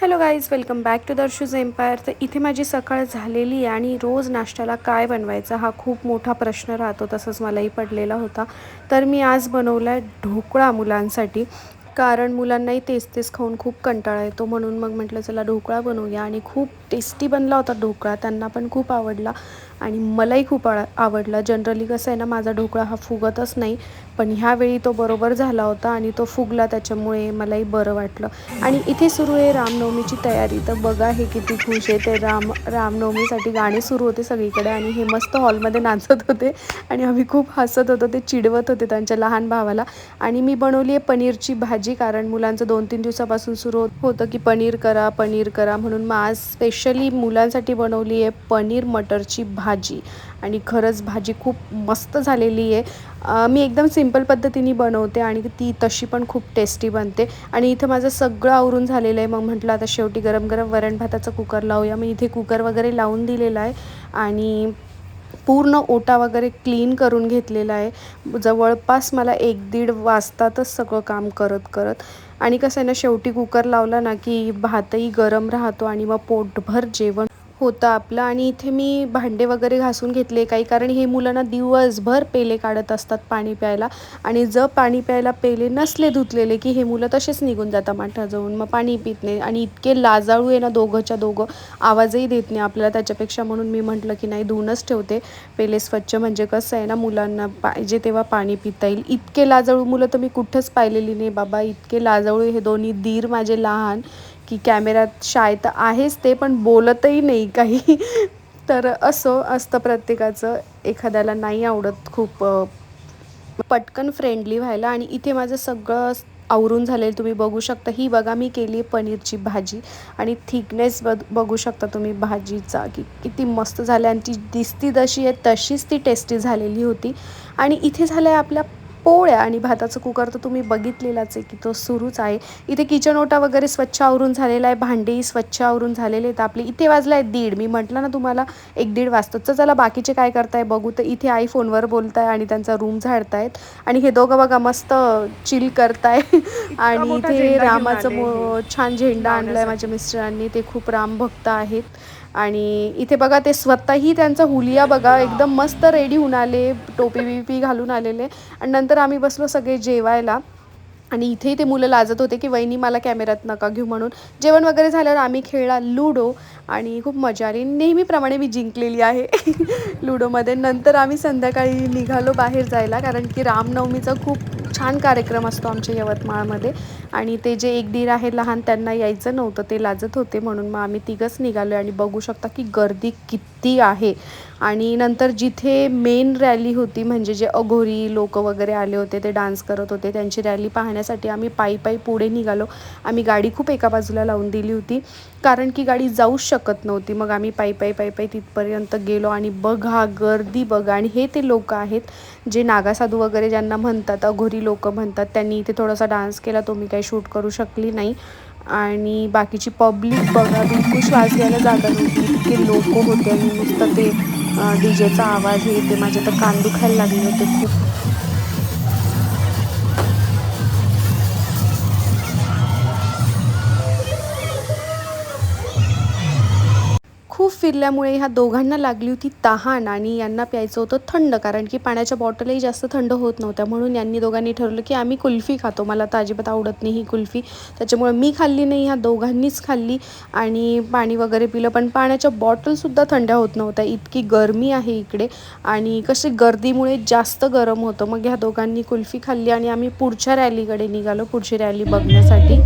Hello guys welcome back to Darshu's empire तर इथे माझी सकाळ झालेली आहे आणि रोज नाश्त्याला काय बनवायचा हा खूप मोठा प्रश्न राहतो तसंच मलाही पडलेला होता. तर मी आज बनवला आहे ढोकळा मुलांसाठी कारण मुलांनाही तेच तेच खाऊन खूप कंटाळा येतो. म्हणून मग म्हटलं चला ढोकळा बनवूया. आणि खूप टेस्टी बनला होता ढोकळा त्यांना पण खूप आवडला. आणि मलाही खूप आ आवडला. जनरली कसं आहे ना माझा ढोकळा हा फुगतच नाही पण ह्यावेळी तो बरोबर झाला होता आणि तो फुगला त्याच्यामुळे मलाही बरं वाटलं. आणि इथे सुरू आहे रामनवमीची तयारी. तर बघा हे किती खुश आहे. ते राम रामनवमीसाठी गाणे सुरू होते सगळीकडे आणि हे मस्त हॉलमध्ये नाचत होते आणि आम्ही खूप हसत होतो. ते चिडवत होते त्यांच्या लहान भावाला. आणि मी बनवली आहे पनीरची भाजी कारण मुलांचं दोन तीन दिवसापासून सुरू होतं की पनीर करा पनीर करा म्हणून. मग आज स्पेशली मुलांसाठी बनवली आहे पनीर मटरची भाजी. भाजी. आणि खरंच भाजी खूप मस्त झालेली आहे. मी एकदम सिंपल पद्धतीने बनवते आणि ती तशी पण खूप टेस्टी बनते. आणि इथं माझं सगळं आवरून झालेलं आहे. मग म्हटलं आता शेवटी गरम गरम वरण भाताचा कुकर लावूया. मी इथे कुकर वगैरे लावून दिलेला आहे. आणि पूर्ण ओटा वगैरे क्लीन करून घेतलेला आहे. जवळपास मला एक दीड वाजतातच सगळं काम करत करत. आणि कसं आहे ना शेवटी कुकर लावला ना की भातही गरम राहतो आणि मग पोटभर जेवण होतं आपलं. आणि इथे मी भांडे वगैरे घासून घेतले काही कारण हे मुलांना दिवसभर पेले काढत असतात पाणी प्यायला. आणि जर पाणी प्यायला पेले नसले धुतलेले की हे मुलं तसेच निघून जातात माठाजवळून मग पाणी पित नाही. आणि इतके लाजाळू आहे ना दोघंच्या दोघं. आवाजही देत नाही आपल्याला त्याच्यापेक्षा. म्हणून मी म्हटलं की नाही धुवूनच ठेवते. पेले स्वच्छ म्हणजे कसं आहे ना मुलांना पाहिजे तेव्हा पाणी पिता येईल. इतके लाजाळू मुलं तर मी कुठंच पाहिलेली नाही बाबा. इतके लाजाळू हे दोन्ही. दीर माझे लहान. की कॅमेऱ्यात शाय तर आहेच ते पण बोलतही नाही काही. तर असं असतं प्रत्येकाचं. एखाद्याला नाही आवडत खूप पटकन फ्रेंडली व्हायला. आणि इथे माझं सगळं आवरून झालेलं तुम्ही बघू शकता. ही बघा मी केली आहे पनीरची भाजी. आणि थिकनेस बघ बघू शकता तुम्ही भाजीचा की किती मस्त झाल्या आणि ती दिसती जशी आहे तशीच ती टेस्टी झालेली होती. आणि इथे झालं आहे आपल्या पोळ्या आणि भाताचं कुकर तर तुम्ही बघितलेलाच आहे की तो सुरूच आहे. इथे किचन ओटा वगैरे स्वच्छ आवरून झालेला आहे भांडेही स्वच्छ आवरून झालेले आहेत आपले. इथे वाजला आहे दीड. मी म्हटलं ना तुम्हाला एक दीड वाजतो. तर चला बाकीचे काय करताय बघू. तर इथे आई फोनवर बोलताय आणि त्यांचा रूम झाडतायत. आणि हे दोघं बघा मस्त चिल करताय. आणि इथे रामाचं छान झेंडा आणलाय माझ्या मिस्टरांनी. ते खूप रामभक्त आहेत. आणि इथे बघा ते स्वतःही त्यांचा हुलिया बघा एकदम मस्त रेडी होऊन आले टोपी बिपी घालून आलेले. आणि नंतर आम्ही बसलो सगळे जेवायला. आणि इथेही ते मुलं लाजत होते की वहिनी मला कॅमेऱ्यात नका घेऊ म्हणून. जेवण वगैरे झाल्यावर आम्ही खेळला लुडो आणि खूप मजा आली. नेहमीप्रमाणे मी जिंकलेली आहे लुडोमध्ये. नंतर आम्ही संध्याकाळी निघालो बाहेर जायला कारण की रामनवमीचा खूप छान कार्यक्रम असतो आमच्या यवतमाळमध्ये. आणि ते जे एक दीर आहे लहान त्यांना यायचं नव्हतं ते लाजत होते म्हणून मग आम्ही तिघंच निघालो आणि बघू शकता की गर्दी किती आहे. आणि नंतर जिथे मेन रॅली होती म्हणजे जे अघोरी लोक वगैरे आले होते ते डान्स करत होते त्यांची रॅली पाहण्यासाठी आम्ही पायी पायी पुढे निघालो. आम्ही गाडी खूप एका बाजूला लावून दिली होती कारण की गाडी जाऊच शकत नव्हती. मग आम्ही पायी पायी पायी पायी तिथपर्यंत गेलो आणि बघा गर्दी बघा. आणि हे ते लोक आहेत जे नागासाधू वगैरे ज्यांना म्हणतात अघोरी लोक म्हणतात त्यांनी इथे थोडासा डान्स केला तो मी काही शूट करू शकली नाही. आणि बाकीची पब्लिक बघा बिलकुल श्वास घ्यायला जागा नव्हती. इतके लोक होते आणि नुसतं ते डी जेचा आवाज हे ते माझे तर कान दुखायला लागले होते खूप. फिरल्यामुळे ह्या दोघांना लागली होती तहान आणि यांना प्यायचं होतं थंड कारण की पाण्याच्या बॉटलही जास्त थंड होत नव्हत्या. म्हणून यांनी दोघांनी ठरवलं की आम्ही कुल्फी खातो. मला तर अजिबात आवडत नाही ही कुल्फी. त्याच्यामुळे मी खाल्ली नाही ह्या दोघांनीच खाल्ली. आणि पाणी वगैरे पिलं पण पाण्याच्या बॉटलसुद्धा थंड्या होत नव्हत्या. इतकी गरमी आहे इकडे. आणि कशी गर्दीमुळे जास्त गरम होतं. मग ह्या दोघांनी कुल्फी खाल्ली आणि आम्ही पुढच्या रॅलीकडे निघालो पुढची रॅली बघण्यासाठी.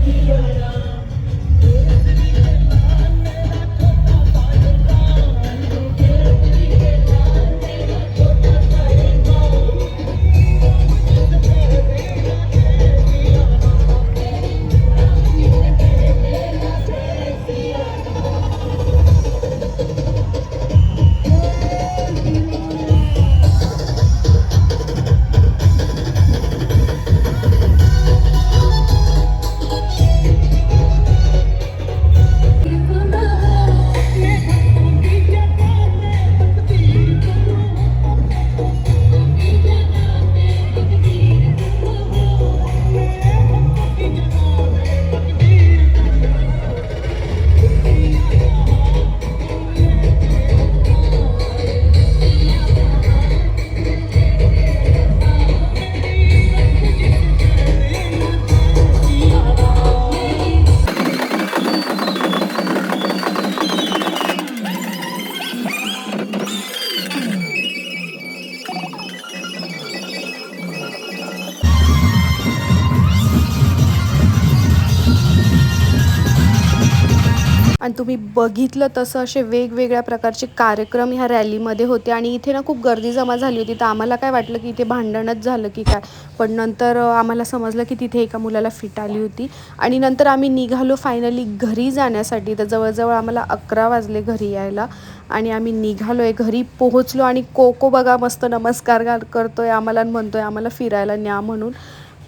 आणि तुम्ही बघितलं तसं असे वेगवेगळ्या प्रकारचे कार्यक्रम ह्या रॅलीमध्ये होते आणि इथे ना खूप गर्दी जमा झाली होती. तर आम्हाला काय वाटलं की इथे भांडणच झालं की काय? पण नंतर आम्हाला समजलं की तिथे एका मुलाला फिट आली होती. आणि नंतर आम्ही निघालो फायनली घरी जाण्यासाठी. तर जवळजवळ आम्हाला अकरा वाजले घरी यायला. आणि आम्ही निघालो आहे घरी पोहोचलो आणि कोको बघा मस्त नमस्कार गा- आहे आम्हाला म्हणतो आहे आम्हाला फिरायला न्या म्हणून.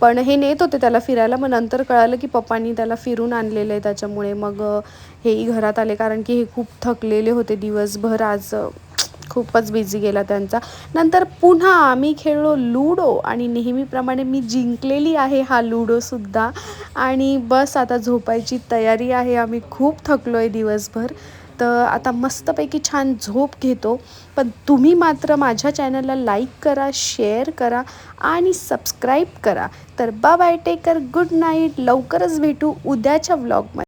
पण हे नेत होते त्याला फिरायला. मग नंतर कळालं की पप्पांनी त्याला फिरून आणलेलं आहे त्याच्यामुळे मग हेही घरात आले. कारण की हे खूप थकलेले होते दिवसभर. आज खूपच बिझी गेला त्यांचा. नंतर पुन्हा आम्ही खेळलो लुडो आणि नेहमीप्रमाणे मी जिंकलेली आहे हा लुडोसुद्धा आणि बस आता झोपायची तयारी आहे. आम्ही खूप थकलो आहे दिवसभर. तर आता मस्तपैकी छान झोप घेतो. पण तुम्ही मात्र माझ्या चॅनलला लाईक करा शेअर करा आणि सबस्क्राईब करा. तर बा बाय टेकर गुड नाईट. लवकरच भेटू उद्याच्या व्लॉगमध्ये.